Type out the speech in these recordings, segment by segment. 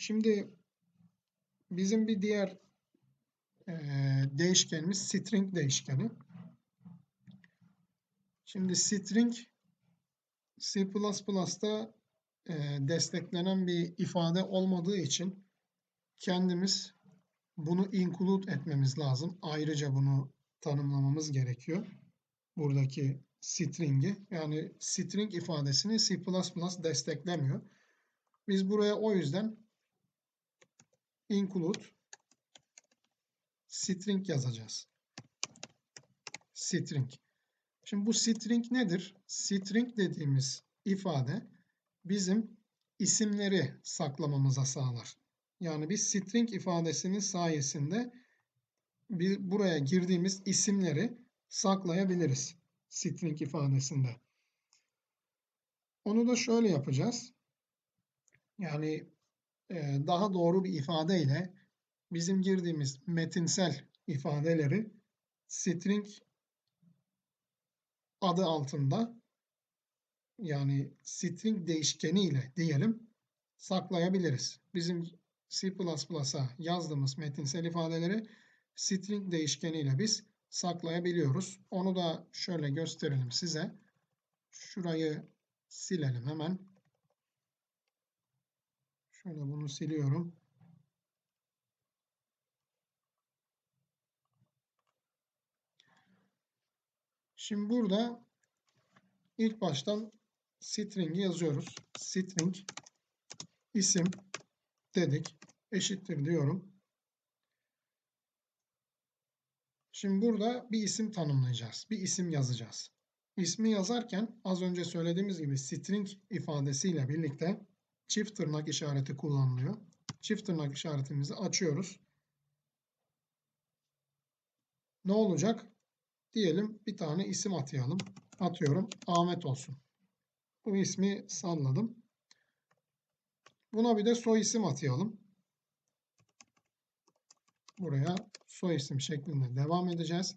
Şimdi bizim bir diğer eee, değişkenimiz string değişkeni. Şimdi string C++'da eee, desteklenen bir ifade olmadığı için kendimiz bunu include etmemiz lazım. Ayrıca bunu tanımlamamız gerekiyor. Buradaki string'i yani string ifadesini C++ desteklemiyor. Biz buraya o yüzden include string yazacağız. String. Şimdi bu string nedir? String dediğimiz ifade bizim isimleri saklamamıza sağlar. Yani biz string ifadesinin sayesinde bir buraya girdiğimiz isimleri saklayabiliriz string ifadesinde. Onu da şöyle yapacağız. Yani daha doğru bir ifadeyle bizim girdiğimiz metinsel ifadeleri string adı altında yani string değişkeni ile diyelim saklayabiliriz. Bizim C++'a yazdığımız metinsel ifadeleri string değişkeni ile biz saklayabiliyoruz. Onu da şöyle gösterelim size. Şurayı silelim hemen. Şöyle bunu siliyorum. Şimdi burada ilk baştan string'i yazıyoruz. String isim dedik. Eşittir diyorum. Şimdi burada bir isim tanımlayacağız. Bir isim yazacağız. İsmi yazarken az önce söylediğimiz gibi string ifadesiyle birlikte çift tırnak işareti kullanılıyor. Çift tırnak işaretimizi açıyoruz. Ne olacak? Diyelim bir tane isim atayalım. Atıyorum Ahmet olsun. Bu ismi salladım. Buna bir de soy isim atayalım. Buraya soy isim şeklinde devam edeceğiz.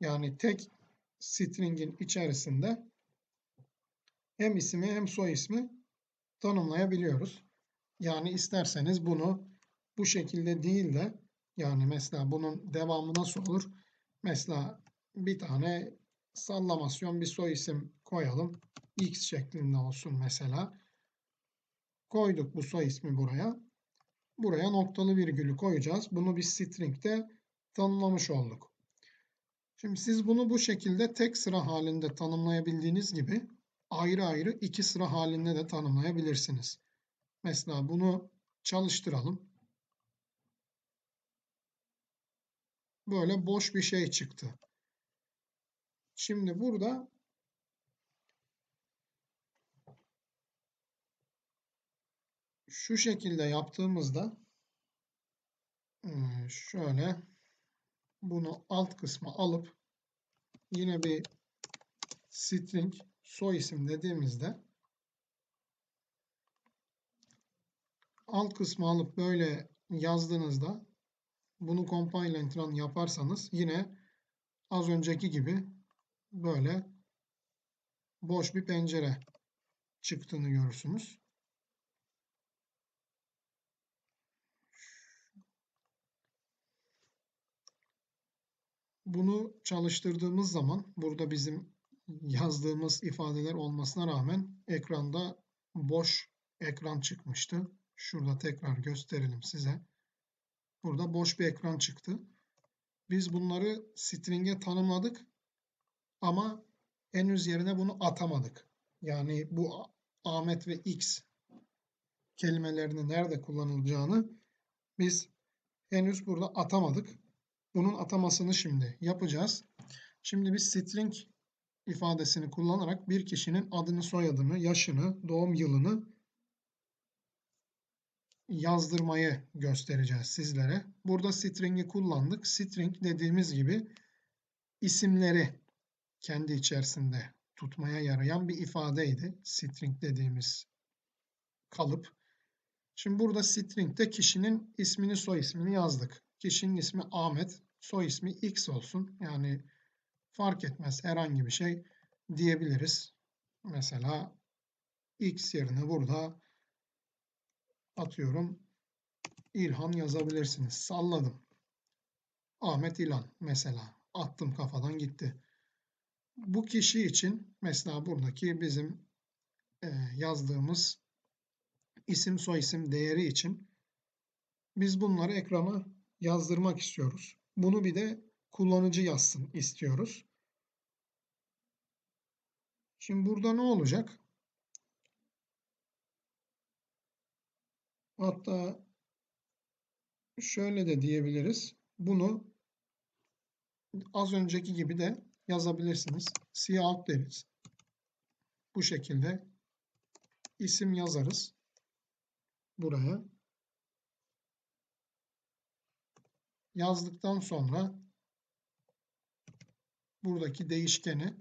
Yani tek string'in içerisinde hem ismi hem soy ismi tanımlayabiliyoruz. Yani isterseniz bunu bu şekilde değil de yani mesela bunun devamı nasıl olur? Mesela bir tane sallamasyon bir soy isim koyalım. X şeklinde olsun mesela. Koyduk bu soy ismi buraya. Buraya noktalı virgülü koyacağız. Bunu bir string'de tanımlamış olduk. Şimdi siz bunu bu şekilde tek sıra halinde tanımlayabildiğiniz gibi ayrı ayrı iki sıra halinde de tanımlayabilirsiniz. Mesela bunu çalıştıralım. Böyle boş bir şey çıktı. Şimdi burada şu şekilde yaptığımızda şöyle bunu alt kısma alıp yine bir string soy isim dediğimizde alt kısmı alıp böyle yazdığınızda bunu compile and run yaparsanız yine az önceki gibi böyle boş bir pencere çıktığını görürsünüz. Bunu çalıştırdığımız zaman burada bizim yazdığımız ifadeler olmasına rağmen ekranda boş ekran çıkmıştı. Şurada tekrar gösterelim size. Burada boş bir ekran çıktı. Biz bunları string'e tanımladık ama henüz yerine bunu atamadık. Yani bu Ahmet ve X kelimelerini nerede kullanılacağını biz henüz burada atamadık. Bunun atamasını şimdi yapacağız. Şimdi biz string ifadesini kullanarak bir kişinin adını, soyadını, yaşını, doğum yılını yazdırmayı göstereceğiz sizlere. Burada string'i kullandık. String dediğimiz gibi isimleri kendi içerisinde tutmaya yarayan bir ifadeydi. String dediğimiz kalıp. Şimdi burada string'de kişinin ismini, soy ismini yazdık. Kişinin ismi Ahmet, soy ismi X olsun. Yani fark etmez herhangi bir şey diyebiliriz. Mesela X yerine burada atıyorum İlhan yazabilirsiniz. Salladım. Ahmet İlhan mesela. Attım kafadan gitti. Bu kişi için mesela buradaki bizim e, yazdığımız isim soyisim değeri için biz bunları ekrana yazdırmak istiyoruz. Bunu bir de kullanıcı yazsın istiyoruz. Şimdi burada ne olacak? Hatta şöyle de diyebiliriz. Bunu az önceki gibi de yazabilirsiniz. Cout deriz. Bu şekilde isim yazarız. Buraya. Yazdıktan sonra buradaki değişkeni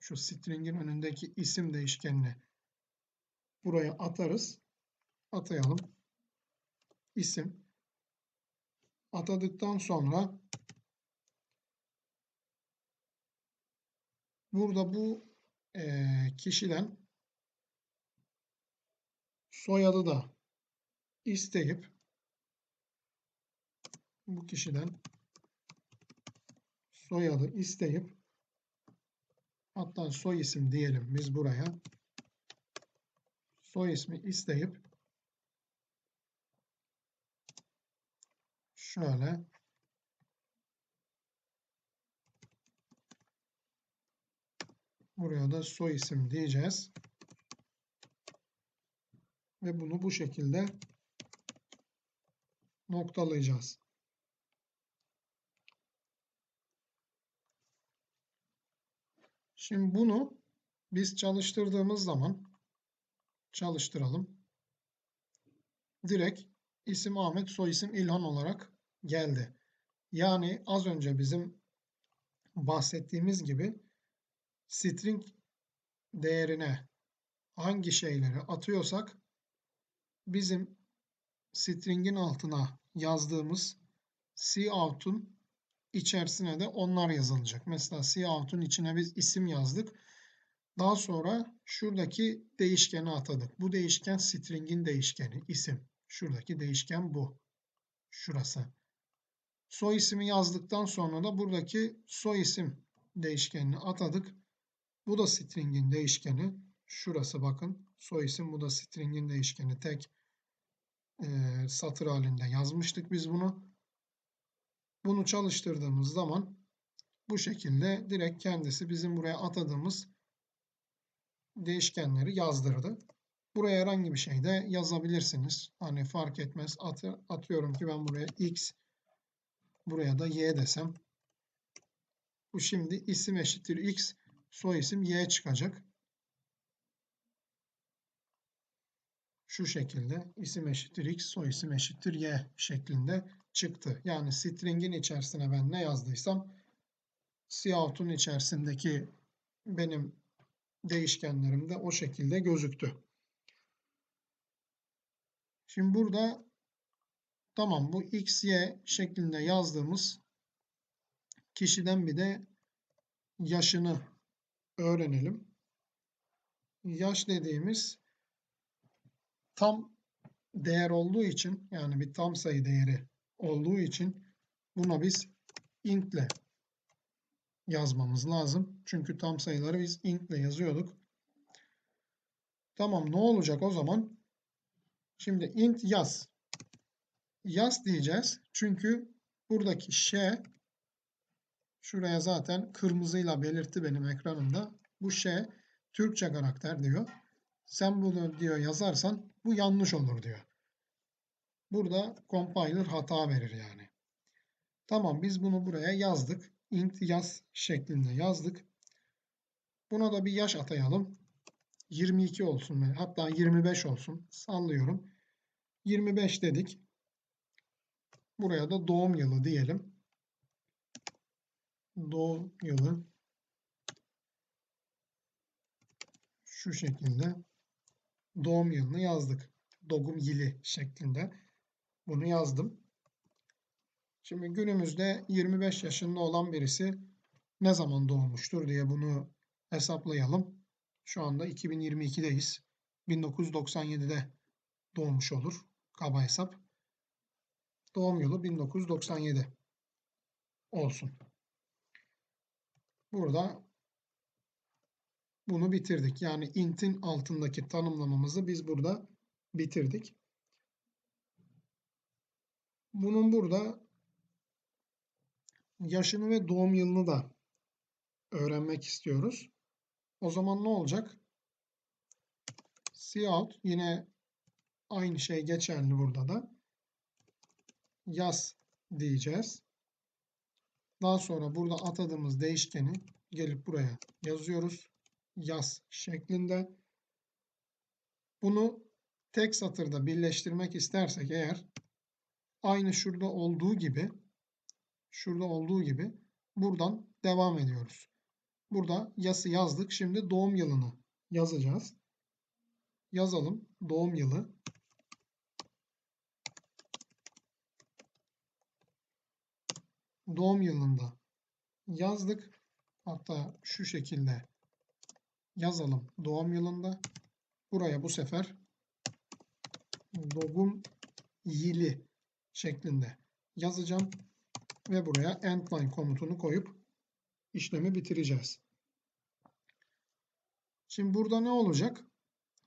şu string'in önündeki isim değişkenini buraya atarız. Atayalım. İsim. Atadıktan sonra burada bu e, kişiden soyadı da isteyip bu kişiden soyadı isteyip hatta soy isim diyelim biz buraya soy ismi isteyip şöyle buraya da soy isim diyeceğiz ve bunu bu şekilde noktalayacağız. Şimdi bunu biz çalıştırdığımız zaman çalıştıralım. Direkt isim Ahmet, soy isim İlhan olarak geldi. Yani az önce bizim bahsettiğimiz gibi string değerine hangi şeyleri atıyorsak bizim string'in altına yazdığımız cout'un içerisine de onlar yazılacak. Mesela cout'un içine biz isim yazdık. Daha sonra şuradaki değişkeni atadık. Bu değişken string'in değişkeni, isim. Şuradaki değişken bu. Şurası. Soy ismi yazdıktan sonra da buradaki soy isim değişkenini atadık. Bu da string'in değişkeni. Şurası bakın. Soy isim bu da string'in değişkeni. Tek e, satır halinde yazmıştık biz bunu. Bunu çalıştırdığımız zaman bu şekilde direkt kendisi bizim buraya atadığımız değişkenleri yazdırdı. Buraya herhangi bir şey de yazabilirsiniz. Hani fark etmez. At, atıyorum ki ben buraya x buraya da y desem. Bu şimdi isim eşittir x soy isim y çıkacak. Şu şekilde isim eşittir x soy isim eşittir y şeklinde çıktı. Yani string'in içerisine ben ne yazdıysam cout'un içerisindeki benim değişkenlerim de o şekilde gözüktü. Şimdi burada tamam bu x, y şeklinde yazdığımız kişiden bir de yaşını öğrenelim. Yaş dediğimiz tam değer olduğu için yani bir tam sayı değeri olduğu için buna biz int ile yazmamız lazım. Çünkü tam sayıları biz int ile yazıyorduk. Tamam ne olacak o zaman? Şimdi int yaz. Yaz diyeceğiz. Çünkü buradaki ş şuraya zaten kırmızıyla belirtti benim ekranımda. Bu ş Türkçe karakter diyor. Sen bunu diyor yazarsan bu yanlış olur diyor. Burada compiler hata verir yani. Tamam biz bunu buraya yazdık. int yaz şeklinde yazdık. Buna da bir yaş atayalım. 22 olsun. Hatta 25 olsun. Sallıyorum. 25 dedik. Buraya da doğum yılı diyelim. Doğum yılı şu şekilde doğum yılını yazdık. Doğum yılı şeklinde bunu yazdım. Şimdi günümüzde 25 yaşında olan birisi ne zaman doğmuştur diye bunu hesaplayalım. Şu anda 2022'deyiz. 1997'de doğmuş olur. kaba hesap. Doğum yılı 1997 olsun. Burada bunu bitirdik. Yani int'in altındaki tanımlamamızı biz burada bitirdik. Bunun burada yaşını ve doğum yılını da öğrenmek istiyoruz. O zaman ne olacak? Cout yine aynı şey geçerli burada da. Yaz diyeceğiz. Daha sonra burada atadığımız değişkeni gelip buraya yazıyoruz. Yaz şeklinde. Bunu tek satırda birleştirmek istersek eğer aynı şurada olduğu gibi şurada olduğu gibi buradan devam ediyoruz. Burada yası yazdık. Şimdi doğum yılını yazacağız. Yazalım. Doğum yılı. Doğum yılında yazdık. Hatta şu şekilde yazalım. Doğum yılında. Buraya bu sefer doğum yılı şeklinde yazacağım. Ve buraya endline komutunu koyup işlemi bitireceğiz. Şimdi burada ne olacak?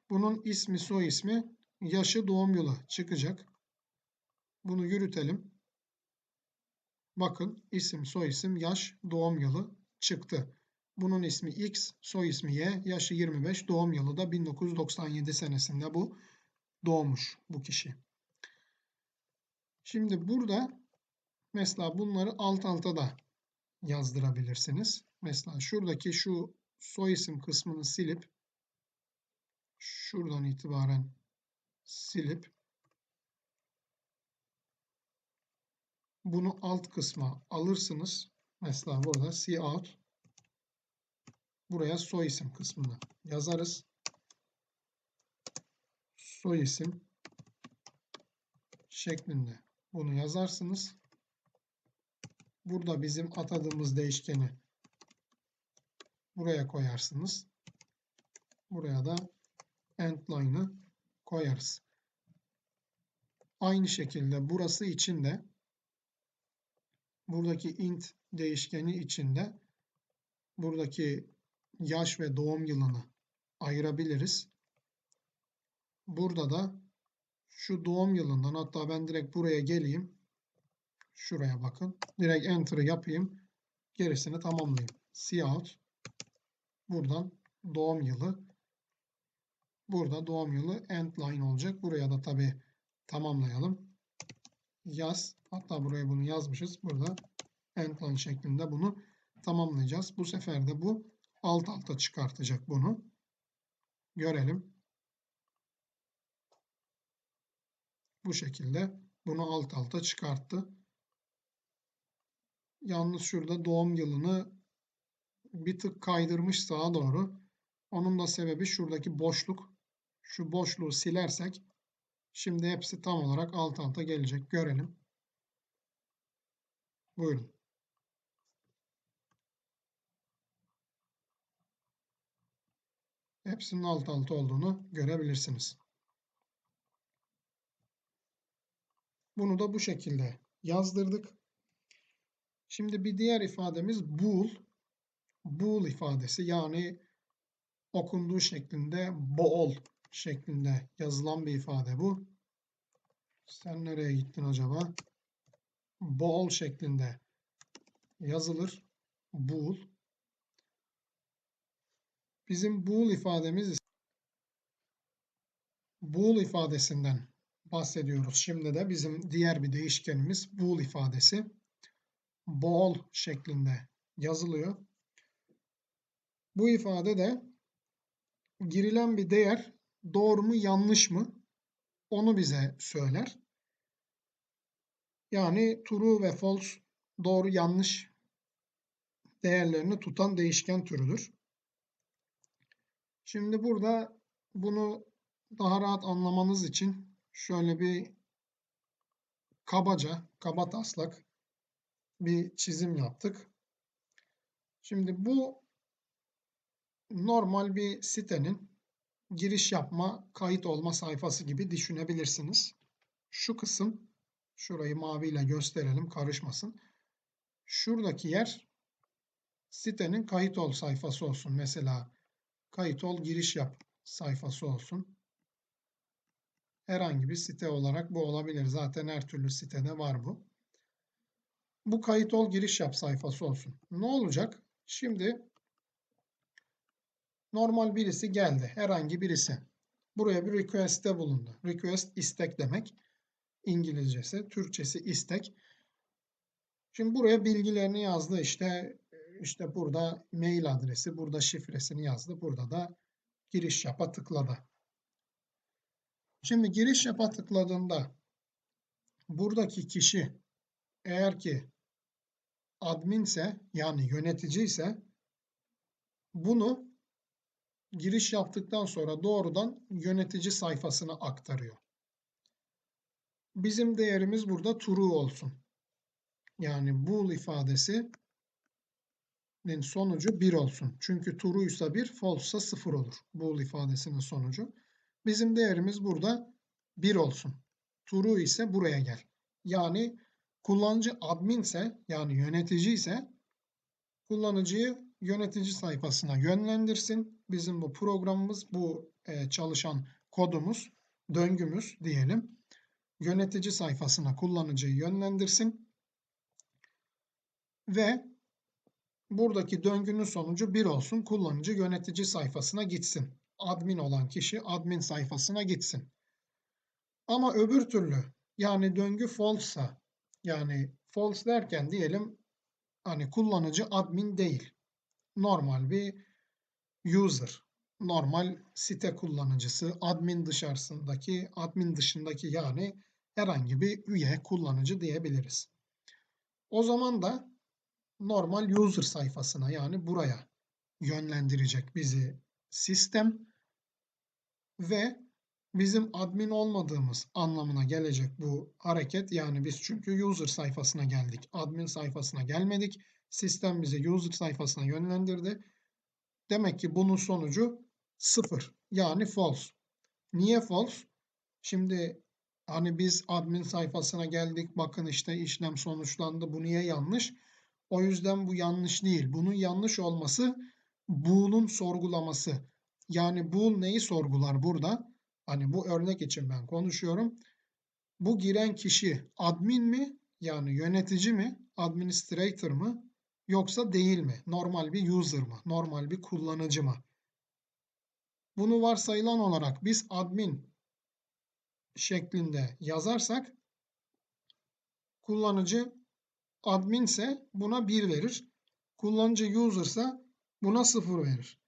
Bunun ismi, soy ismi, yaşı, doğum yılı çıkacak. Bunu yürütelim. Bakın isim, soy isim, yaş, doğum yılı çıktı. Bunun ismi X, soy ismi Y, yaşı 25, doğum yılı da 1997 senesinde bu doğmuş bu kişi. Şimdi burada mesela bunları alt alta da yazdırabilirsiniz. Mesela şuradaki şu soy isim kısmını silip şuradan itibaren silip bunu alt kısma alırsınız. Mesela burada cout buraya soy isim kısmını yazarız. Soy isim şeklinde bunu yazarsınız. Burada bizim atadığımız değişkeni buraya koyarsınız. Buraya da endline'ı koyarız. Aynı şekilde burası için de buradaki int değişkeni içinde buradaki yaş ve doğum yılını ayırabiliriz. Burada da şu doğum yılından hatta ben direkt buraya geleyim. Şuraya bakın. Direkt enter'ı yapayım. Gerisini tamamlayayım. Cout. Buradan doğum yılı. Burada doğum yılı endline olacak. Buraya da tabi tamamlayalım. Yaz. Hatta buraya bunu yazmışız. Burada endline şeklinde bunu tamamlayacağız. Bu sefer de bu alt alta çıkartacak bunu. Görelim. Bu şekilde bunu alt alta çıkarttı. Yalnız şurada doğum yılını bir tık kaydırmış sağa doğru. Onun da sebebi şuradaki boşluk. Şu boşluğu silersek şimdi hepsi tam olarak alt alta gelecek. Görelim. Buyurun. Hepsinin alt alta olduğunu görebilirsiniz. Bunu da bu şekilde yazdırdık. Şimdi bir diğer ifademiz bool. Bool ifadesi yani okunduğu şeklinde bool şeklinde yazılan bir ifade bu. Sen nereye gittin acaba? Bool şeklinde yazılır. Bool. Bizim bool ifademiz bool ifadesinden bahsediyoruz. Şimdi de bizim diğer bir değişkenimiz bool ifadesi. Bool şeklinde yazılıyor. Bu ifade de girilen bir değer doğru mu yanlış mı onu bize söyler. Yani true ve false doğru yanlış değerlerini tutan değişken türüdür. Şimdi burada bunu daha rahat anlamanız için şöyle bir kabaca, kaba taslak bir çizim yaptık. Şimdi bu normal bir sitenin giriş yapma, kayıt olma sayfası gibi düşünebilirsiniz. şu kısım şurayı maviyle gösterelim karışmasın. Şuradaki yer sitenin kayıt ol sayfası olsun. Mesela kayıt ol giriş yap sayfası olsun. Herhangi bir site olarak bu olabilir. Zaten her türlü sitede var bu. Bu kayıt ol giriş yap sayfası olsun. Ne olacak? Şimdi normal birisi geldi. Herhangi birisi. Buraya bir request'te bulundu. Request istek demek. İngilizcesi, Türkçesi istek. Şimdi buraya bilgilerini yazdı işte işte burada mail adresi, burada şifresini yazdı. Burada da giriş yapa tıkladı. Şimdi giriş yapa tıkladığında buradaki kişi eğer ki adminse yani yönetici ise bunu giriş yaptıktan sonra doğrudan yönetici sayfasına aktarıyor. Bizim değerimiz burada true olsun. Yani bool ifadesi sonucu 1 olsun. Çünkü true ise 1, false ise 0 olur. Bool ifadesinin sonucu. Bizim değerimiz burada 1 olsun. True ise buraya gel. Yani kullanıcı admin ise yani yönetici ise kullanıcıyı yönetici sayfasına yönlendirsin. Bizim bu programımız, bu e, çalışan kodumuz, döngümüz diyelim. Yönetici sayfasına kullanıcıyı yönlendirsin. Ve buradaki döngünün sonucu 1 olsun. Kullanıcı yönetici sayfasına gitsin. Admin olan kişi admin sayfasına gitsin. Ama öbür türlü yani döngü false yani false derken diyelim hani kullanıcı admin değil. Normal bir user. Normal site kullanıcısı, admin dışarısındaki, admin dışındaki yani herhangi bir üye kullanıcı diyebiliriz. O zaman da normal user sayfasına yani buraya yönlendirecek bizi sistem ve bizim admin olmadığımız anlamına gelecek bu hareket. Yani biz çünkü user sayfasına geldik. Admin sayfasına gelmedik. Sistem bizi user sayfasına yönlendirdi. Demek ki bunun sonucu sıfır. Yani false. Niye false? Şimdi hani biz admin sayfasına geldik. Bakın işte işlem sonuçlandı. Bu niye yanlış? O yüzden bu yanlış değil. Bunun yanlış olması bool'un sorgulaması. Yani bool neyi sorgular burada? Hani bu örnek için ben konuşuyorum. Bu giren kişi admin mi? Yani yönetici mi? Administrator mı? Yoksa değil mi? Normal bir user mı? Normal bir kullanıcı mı? Bunu varsayılan olarak biz admin şeklinde yazarsak kullanıcı admin ise buna 1 verir. Kullanıcı user ise buna 0 verir.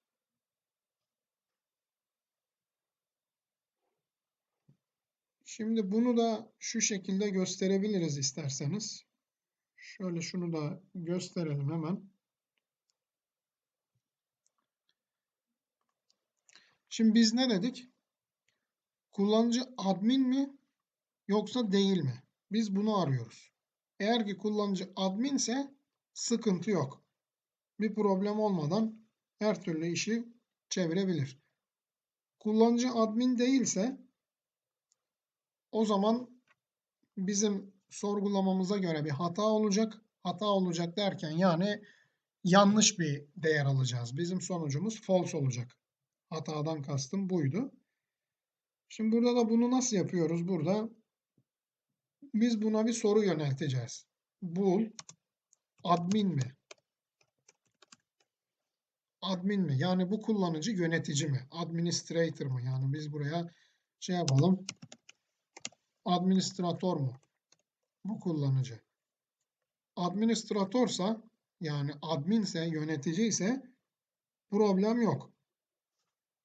Şimdi bunu da şu şekilde gösterebiliriz isterseniz. Şöyle şunu da gösterelim hemen. Şimdi biz ne dedik? Kullanıcı admin mi yoksa değil mi? Biz bunu arıyoruz. Eğer ki kullanıcı admin ise sıkıntı yok. Bir problem olmadan her türlü işi çevirebilir. Kullanıcı admin değilse o zaman bizim sorgulamamıza göre bir hata olacak. Hata olacak derken yani yanlış bir değer alacağız. Bizim sonucumuz false olacak. Hatadan kastım buydu. Şimdi burada da bunu nasıl yapıyoruz? Burada biz buna bir soru yönelteceğiz. Bool admin mi? Admin mi? Yani bu kullanıcı yönetici mi? Administrator mı? Yani biz buraya şey yapalım. Administrator mu? Bu kullanıcı. Administratorsa yani adminse, yönetici ise problem yok.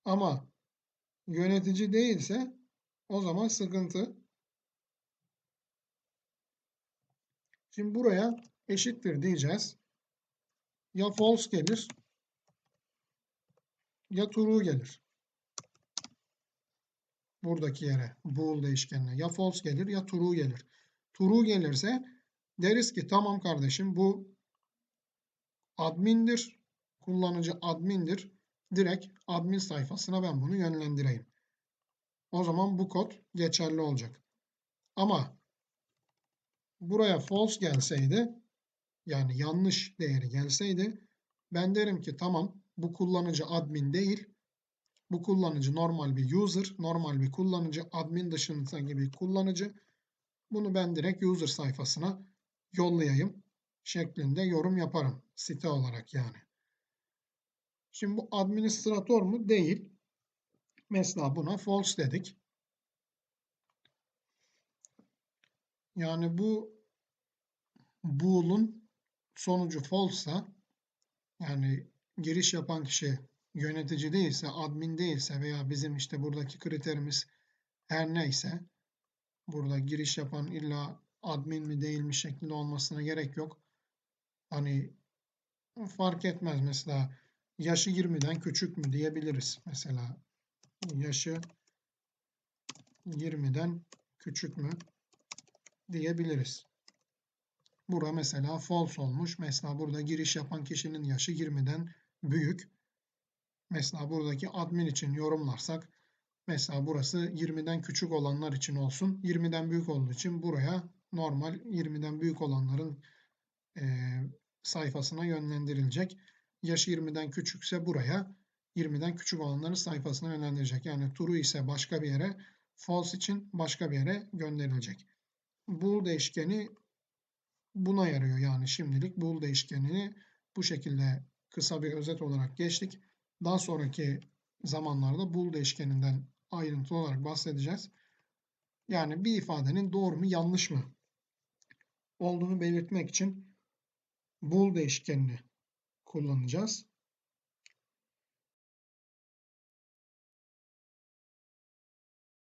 Ama yönetici değilse o zaman sıkıntı. Şimdi buraya eşittir diyeceğiz. Ya false gelir ya true gelir. Buradaki yere bool değişkenine ya false gelir ya true gelir. True gelirse deriz ki tamam kardeşim bu admindir. Kullanıcı admindir. Direkt admin sayfasına ben bunu yönlendireyim. O zaman bu kod geçerli olacak. Ama buraya false gelseydi yani yanlış değeri gelseydi ben derim ki tamam bu kullanıcı admin değil bu kullanıcı normal bir user, normal bir kullanıcı, admin dışındaki bir kullanıcı. Bunu ben direkt user sayfasına yollayayım şeklinde yorum yaparım site olarak yani. Şimdi bu administratör mu? Değil. Mesela buna false dedik. Yani bu bool'un sonucu false'sa yani giriş yapan kişi yönetici değilse, admin değilse veya bizim işte buradaki kriterimiz her neyse burada giriş yapan illa admin mi değil mi şeklinde olmasına gerek yok. Hani fark etmez mesela yaşı 20'den küçük mü diyebiliriz. Mesela yaşı 20'den küçük mü diyebiliriz. Bura mesela false olmuş. Mesela burada giriş yapan kişinin yaşı 20'den büyük. Mesela buradaki admin için yorumlarsak mesela burası 20'den küçük olanlar için olsun. 20'den büyük olduğu için buraya normal 20'den büyük olanların e, sayfasına yönlendirilecek. Yaşı 20'den küçükse buraya 20'den küçük olanların sayfasına yönlendirecek. Yani true ise başka bir yere, false için başka bir yere gönderilecek. Bool değişkeni buna yarıyor. Yani şimdilik bool değişkenini bu şekilde kısa bir özet olarak geçtik. Daha sonraki zamanlarda bool değişkeninden ayrıntılı olarak bahsedeceğiz. Yani bir ifadenin doğru mu yanlış mı olduğunu belirtmek için bool değişkenini kullanacağız.